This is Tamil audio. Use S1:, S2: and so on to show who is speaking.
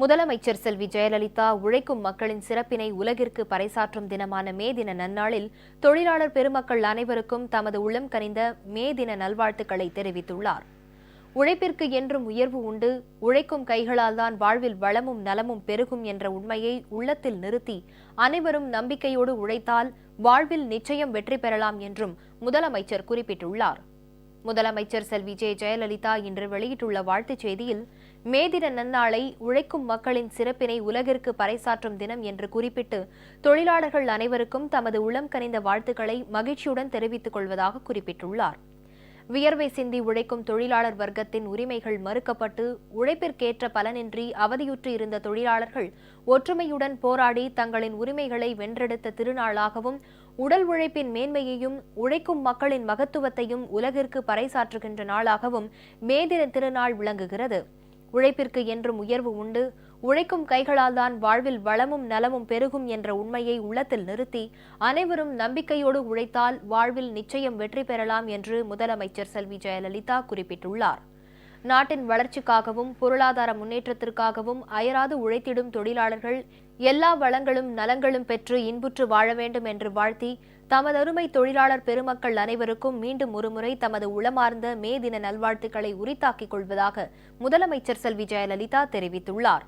S1: முதலமைச்சர் செல்வி ஜெயலலிதா உழைக்கும் மக்களின் சிறப்பினை உலகிற்கு பறைசாற்றும் தினமான மே தின நன்னாளில் தொழிலாளர் பெருமக்கள் அனைவருக்கும் தமது உள்ளம் கனிந்த மே தின நல்வாழ்த்துக்களை தெரிவித்துள்ளார். உழைப்பிற்கு என்றும் உயர்வு உண்டு உழைக்கும் கைகளால் தான் வாழ்வில் வளமும் நலமும் பெருகும் என்ற உண்மையை உள்ளத்தில் நிறுத்தி அனைவரும் நம்பிக்கையோடு உழைத்தால் வாழ்வில் நிச்சயம் வெற்றி பெறலாம் என்றும் முதலமைச்சர் குறிப்பிட்டுள்ளார். முதலமைச்சர் செல்வி ஜே ஜெயலலிதா இன்று வெளியிட்டுள்ள வாழ்த்துச் செய்தியில் மே தின நன்னாளை உழைக்கும் மக்களின் சிறப்பினை உலகிற்கு பறைசாற்றும் தினம் என்று குறிப்பிட்டு தொழிலாளர்கள் அனைவருக்கும் தமது உளம் கனிந்த வாழ்த்துக்களை மகிழ்ச்சியுடன் தெரிவித்துக் கொள்வதாக குறிப்பிட்டுள்ளார். வியர்வை சிந்தி உழைக்கும் தொழிலாளர் வர்க்கத்தின் உரிமைகள் மறுக்கப்பட்டு உழைப்பிற்கேற்ற பலனின்றி அவதியுற்று இருந்த தொழிலாளர்கள் ஒற்றுமையுடன் போராடி தங்களின் உரிமைகளை வென்றெடுத்த திருநாளாகவும் உடல் உழைப்பின் மேன்மையையும் உழைக்கும் மக்களின் மகத்துவத்தையும் உலகிற்கு பறைசாற்றுகின்ற நாளாகவும் மே தின திருநாள் விளங்குகிறது. உழைப்பிற்கு என்றும் உயர்வு உண்டு. உழைக்கும் கைகளால் தான் வாழ்வில் வளமும் நலமும் பெருகும் என்ற உண்மையை உள்ளத்தில் நிறுத்தி அனைவரும் நம்பிக்கையோடு உழைத்தால் வாழ்வில் நிச்சயம் வெற்றி பெறலாம் என்று முதலமைச்சர் செல்வி ஜெயலலிதா குறிப்பிட்டுள்ளார். நாட்டின் வளர்ச்சிக்காகவும் பொருளாதார முன்னேற்றத்திற்காகவும் அயராது உழைத்திடும் தொழிலாளர்கள் எல்லா வளங்களும் நலங்களும் பெற்று இன்புற்று வாழ வேண்டும் என்று வாழ்த்தி தமதருமை தொழிலாளர் பெருமக்கள் அனைவருக்கும் மீண்டும் ஒருமுறை தமது உளமார்ந்த மே தின நல்வாழ்த்துக்களை உரித்தாக்கிக் கொள்வதாக முதலமைச்சர் செல்வி ஜெயலலிதா தெரிவித்துள்ளார்.